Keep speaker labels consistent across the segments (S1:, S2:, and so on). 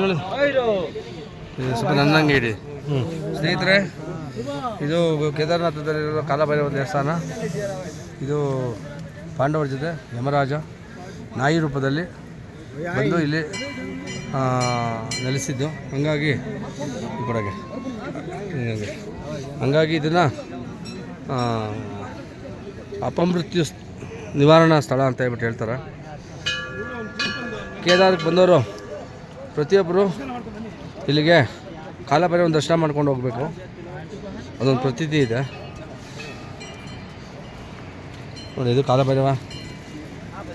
S1: ನೋಡು. ಇದು ಸ್ವಲ್ಪ ನನ್ನಂಗೆ ಇಡಿ. ಸ್ನೇಹಿತರೆ ಇದು ಕೇದಾರನಾಥದಲ್ಲಿರೋ ಕಾಲಭೈರವ ದೇವಸ್ಥಾನ. ಇದು ಪಾಂಡವರ ಜೊತೆ ಯಮರಾಜ ನಾಯಿ ರೂಪದಲ್ಲಿ ಬಂದು ಇಲ್ಲಿ ನೆಲೆಸಿದ್ದು. ಹಂಗಾಗಿ ಕೊಡೋಕೆ ಕಡೆಗೆ. ಹಿಂಗಾಗಿ ಇದನ್ನು ಅಪಮೃತ್ಯು ನಿವಾರಣಾ ಸ್ಥಳ ಅಂತ ಹೇಳ್ಬಿಟ್ಟು ಹೇಳ್ತಾರೆ. ಕೇದಾರಕ್ಕೆ ಬಂದವರು ಪ್ರತಿಯೊಬ್ಬರು ಇಲ್ಲಿಗೆ ಕಾಲಭೈರವನ ದರ್ಶನ ಮಾಡ್ಕೊಂಡು ಹೋಗಬೇಕು. ಅದೊಂದು ಪ್ರತೀತಿ ಇದೆ. ನೋಡಿ, ಇದು ಕಾಲಭೈರವ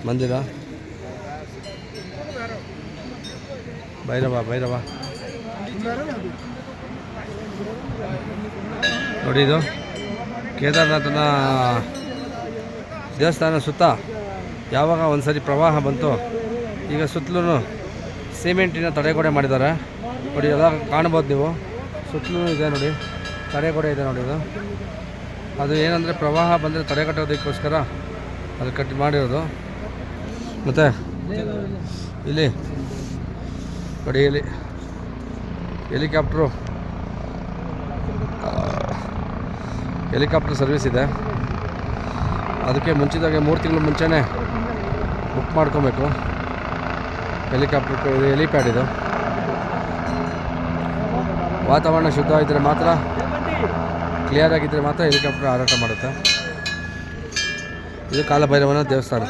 S1: ಮಂದಿರ. ಭೈರವ ಭೈರವ. ನೋಡಿ, ಇದು ಕೇದಾರನಾಥನ ದೇವಸ್ಥಾನ ಸುತ್ತ ಯಾವಾಗ ಒಂದು ಸರಿ ಪ್ರವಾಹ ಬಂತು ಈಗ ಸುತ್ತಲೂ ಸಿಮೆಂಟಿನ ತಡೆಗೋಡೆ ಮಾಡಿದ್ದಾರೆ. ನೋಡಿ, ಎಲ್ಲ ಕಾಣ್ಬೋದು ನೀವು. ಸುತ್ತಲೂ ಇದೆ ನೋಡಿ. ತಡೆಗೋಡೆ ಇದೆ ನೋಡಿ ಇದು. ಅದು ಏನಂದರೆ ಪ್ರವಾಹ ಬಂದರೆ ತಡೆಗಟ್ಟೋದಕ್ಕೋಸ್ಕರ ಅದು ಕಟ್ ಮಾಡಿರೋದು. ಮತ್ತು ಇಲ್ಲಿ ನೋಡಿ, ಇಲ್ಲಿ ಹೆಲಿಕಾಪ್ಟ್ರು. ಹೆಲಿಕಾಪ್ಟರ್ ಸರ್ವಿಸ್ ಇದೆ. ಅದಕ್ಕೆ ಮುಂಚಿತವಾಗಿ ಮೂರು ತಿಂಗಳು ಮುಂಚೆನೇ ಬುಕ್ ಮಾಡ್ಕೊಬೇಕು. ಹೆಲಿಕಾಪ್ಟರ್ ಇದು ಹೆಲಿಪ್ಯಾಡ್ ಇದು. ವಾತಾವರಣ ಶುದ್ಧವಾಗಿದ್ದರೆ ಮಾತ್ರ ಕ್ಲಿಯರ್ ಆಗಿದ್ದರೆ ಮಾತ್ರ ಹೆಲಿಕಾಪ್ಟರ್ ಹಾರಾಟ ಮಾಡುತ್ತೆ. ಇದು ಕಾಲಭೈರವನ ದೇವಸ್ಥಾನ.